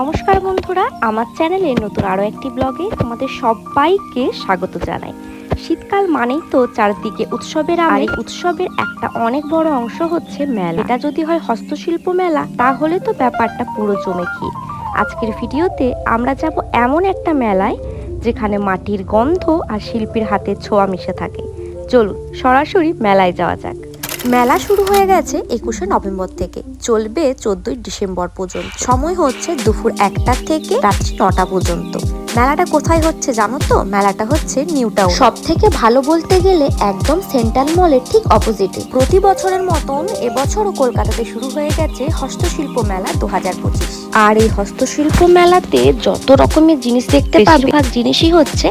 নমস্কার বন্ধুরা, আমার চ্যানেলে নতুন আরও একটি ব্লগে তোমাদের সবাইকে স্বাগত জানাই। শীতকাল মানেই তো চারদিকে উৎসবের আর এই উৎসবের একটা অনেক বড় অংশ হচ্ছে মেলা। এটা যদি হয় হস্তশিল্প মেলা, তাহলে তো ব্যাপারটা পুরো জমে কি আজকের ভিডিওতে আমরা যাব এমন একটা মেলায়, যেখানে মাটির গন্ধ আর শিল্পীর হাতের ছোঁয়া মিশে থাকে। চলুন, সরাসরি মেলায় যাওয়া যাক। মেলা শুরু হয়ে গেছে একুশে নভেম্বর থেকে। চলবে চোদ্দই ডিসেম্বর পর্যন্ত। সময় হচ্ছে দুপুর একটা থেকে রাত্রি নটা পর্যন্ত। মেলাটা কোথায় হচ্ছে জানো তো? মেলাটা হচ্ছে নিউ টাউন। সব থেকে ভালো বলতে গেলে একদম সেন্ট্রাল মলের ঠিক অপোজিটে। প্রতি বছরের মতন এবছরও কলকাতাতে শুরু হয়ে গেছে হস্তশিল্প মেলা দু হাজার পঁচিশ। আর এই হস্তশিল্প মেলাতে যত রকমের জিনিস দেখতে পাবে জিনিসই হচ্ছে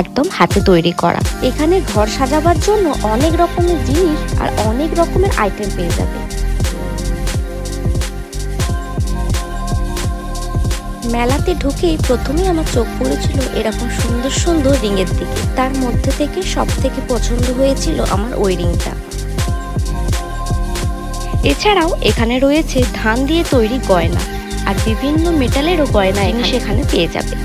একদম হাতে তৈরি করা। এখানে ঘর সাজাবার জন্য অনেক রকমের জিনিস আর অনেক রকমের আইটেম পেয়ে যাবে। মেলাতে ঢুকেই প্রথমেই আমার চোখ পড়েছিল এরকম সুন্দর সুন্দর রিংয়ের দিকে। তার মধ্যে থেকে সব থেকে পছন্দ হয়েছিল আমার ওই রিংটা। এছাড়াও এখানে রয়েছে ধান দিয়ে তৈরি গয়না আর বিভিন্ন মেটালেরও গয়না এখানে পেয়ে যাবে।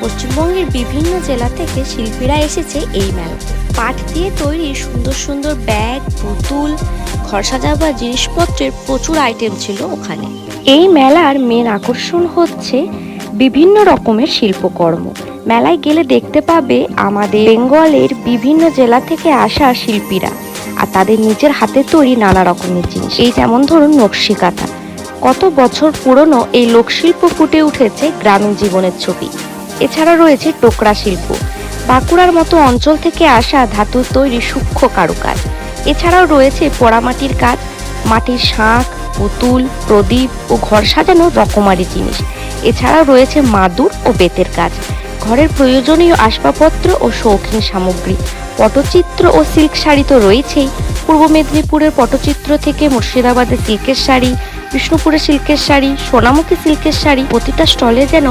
পশ্চিমবঙ্গের বিভিন্ন জেলা থেকে শিল্পীরা এসেছে এই মেলাতে। পাট দিয়ে তৈরি সুন্দর সুন্দর ব্যাগ, পুতুল ঘর সাজাবার জিনিসপত্রের প্রচুর আইটেম ছিল ওখানে। এই মেলার মেন আকর্ষণ হচ্ছে বিভিন্ন রকমের শিল্পকর্ম। মেলায় গেলে দেখতে পাবে আমাদের বেঙ্গলের বিভিন্ন জেলা থেকে আসা শিল্পীরা আর তাদের নিজের হাতে তৈরি নানা রকমের জিনিস। এই যেমন ধরুন নকশি কাঁথা কত বছর পুরনো এই লোকশিল্প ফুটে উঠেছে গ্রামীণ জীবনের ছবি। এছাড়া রয়েছে টোকরা শিল্প। বাঁকুড়ার মতো অঞ্চল থেকে আসা ধাতুর তৈরি সূক্ষ্ম কারুকাজ। এছাড়াও রয়েছে পোড়ামাটির কাজ, মাটির শাঁখ, পুতুল, প্রদীপ ও ঘর সাজানো রকমারি জিনিস। এছাড়াও রয়েছে মাদুর ও বেতের কাজ। ঘরের প্রয়োজনীয় আসবাবপত্র ও শৌখিন সামগ্রী, পটচিত্র ও সিল্ক শাড়ি তো রয়েছেই। পূর্ব মেদিনীপুরের পটচিত্র থেকে মুর্শিদাবাদের সিল্কের শাড়ি বিষ্ণুপুরের সিল্কের শাড়ি, সোনামুখী সিল্কের শাড়ি প্রতিটা স্টলে যেন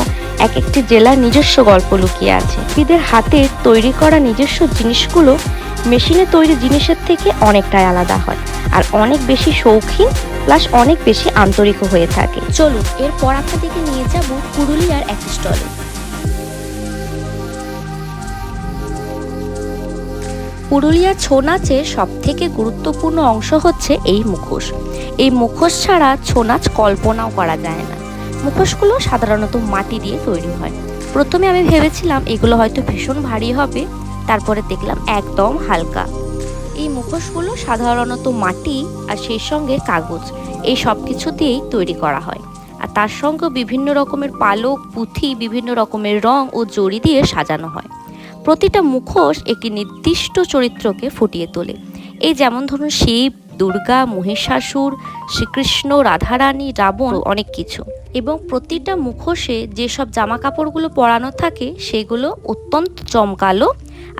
এক একটি জেলার নিজস্ব গল্প লুকিয়ে আছে। এদের হাতে তৈরি করা নিজস্ব জিনিসগুলো মেশিনে তৈরি জিনিসের থেকে অনেকটাই আলাদা হয়। আর অনেক বেশি শৌখিন, প্লাস অনেক বেশি আন্তরিক হয়ে থাকে। চলুন, এরপর আপনাদেরকে নিয়ে যাব পুরুলিয়ার এক স্টলে। পুরুলিয়ার ছৌ নাচের সব থেকে গুরুত্বপূর্ণ অংশ হচ্ছে এই মুখোশ। এই মুখোশ ছাড়া ছৌ নাচ কল্পনাও করা যায় না। মুখোশগুলো সাধারণত মাটি দিয়ে তৈরি হয়। প্রথমে আমি ভেবেছিলাম এগুলো হয়তো ভীষণ ভারী হবে, তারপরে দেখলাম একদম হালকা। এই মুখোশগুলো সাধারণত মাটি আর সেই সঙ্গে কাগজ, এই সব কিছু দিয়েই তৈরি করা হয়। আর তার সঙ্গে বিভিন্ন রকমের পালক, পুঁথি, বিভিন্ন রকমের রং ও জড়ি দিয়ে সাজানো হয়। প্রতিটা মুখোশ একটি নির্দিষ্ট চরিত্রকে ফুটিয়ে তোলে। এই যেমন ধরুন শিব, দুর্গা, মহিষাসুর, শ্রীকৃষ্ণ, রাধারানী, রাবণ, অনেক কিছু। এবং প্রতিটা মুখোশে যেসব জামা কাপড়গুলো পরানো থাকে, সেগুলো অত্যন্ত চমকালো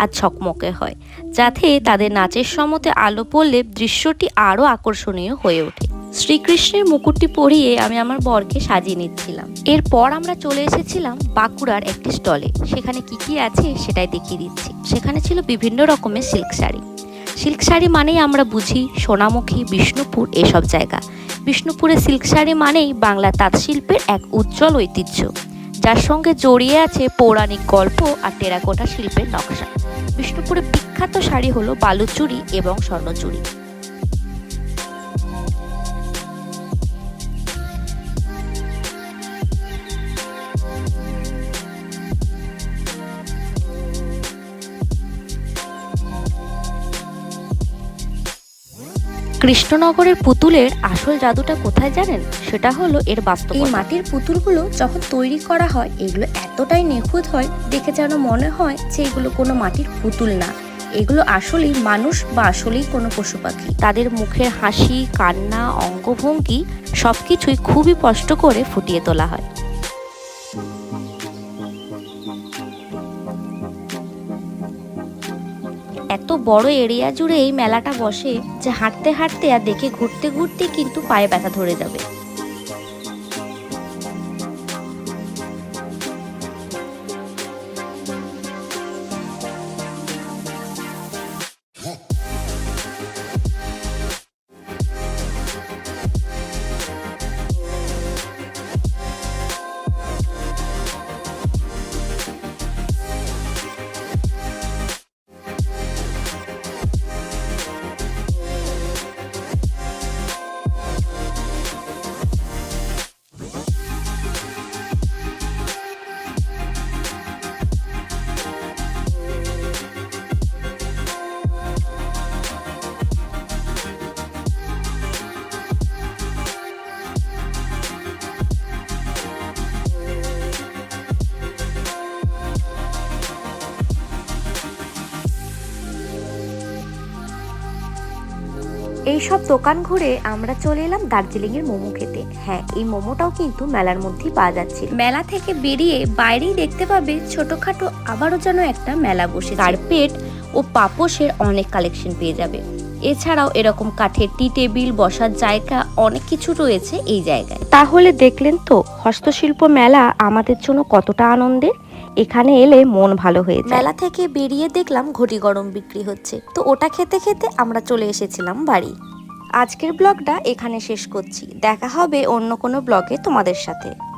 আর ছকমকে হয়, যাতে তাদের নাচের সমতে আলো পড়লে দৃশ্যটি আরও আকর্ষণীয় হয়ে ওঠে। শ্রীকৃষ্ণের মুকুটটি পরিয়ে আমি আমার বরকে সাজিয়ে নিচ্ছিলাম। এরপর আমরা চলে এসেছিলাম বাঁকুড়ার একটি স্টলে। সেখানে কি কি আছে সেটাই দেখিয়ে দিচ্ছি। সেখানে ছিল বিভিন্ন রকমের সিল্ক শাড়ি। সিল্ক শাড়ি মানেই আমরা বুঝি সোনামুখী, বিষ্ণুপুর এসব জায়গা। বিষ্ণুপুরে সিল্ক শাড়ি মানেই বাংলা তাঁত শিল্পের এক উজ্জ্বল ঐতিহ্য, যার সঙ্গে জড়িয়ে আছে পৌরাণিক গল্প আর টেরাকোটা শিল্পের নকশা। বিষ্ণুপুরের বিখ্যাত শাড়ি হলো বালুচুরি এবং স্বর্ণচুরি। কৃষ্ণনগরের পুতুলের আসল জাদুটা কোথায় জানেন? সেটা হলো এর বাস্তব এই মাটির পুতুলগুলো যখন তৈরি করা হয় এগুলো এতটাই নিখুঁত হয় দেখে যেন মনে হয় যে এগুলো কোনো মাটির পুতুল না। এগুলো আসলেই মানুষ বা আসলেই কোনো পশু পাখি। তাদের মুখের হাসি কান্না অঙ্গভঙ্গি সবকিছুই খুবই কষ্ট করে ফুটিয়ে তোলা হয়। বড় এরিয়া জুড়ে এই মেলাটা বসে যে হাঁটতে হাঁটতে আর দেখে ঘুরতে ঘুরতে কিন্তু পায়ে ব্যথা ধরে যাবে। এই সব দোকান ঘুরে আমরা চলে এলাম দার্জিলিং এর মোমো খেতে। হ্যাঁ এই মোমোটাও কিন্তু মেলার মধ্যেই পাওয়া যাচ্ছে মেলা থেকে বেরিয়ে বাইরেই দেখতে পাবে ছোটখাটো আবারও যেন একটা মেলা বসে কার্পেট ও পাপোশের অনেক কালেকশন পেয়ে যাবে। এছাড়াও এরকম কাঠের টি টেবিল বসার জায়গা অনেক কিছু রয়েছে এই জায়গায়। তাহলে দেখলেন তো হস্তশিল্প মেলা আমাদের জন্য কতটা আনন্দের। এখানে এলে মন ভালো হয়ে যায়। মেলা থেকে বেরিয়ে দেখলাম ঘটি গরম বিক্রি হচ্ছে। তো ওটা খেতে খেতে আমরা চলে এসেছিলাম বাড়ি। আজকের ব্লগটা এখানে শেষ করছি। দেখা হবে অন্য কোনো ব্লগে তোমাদের সাথে।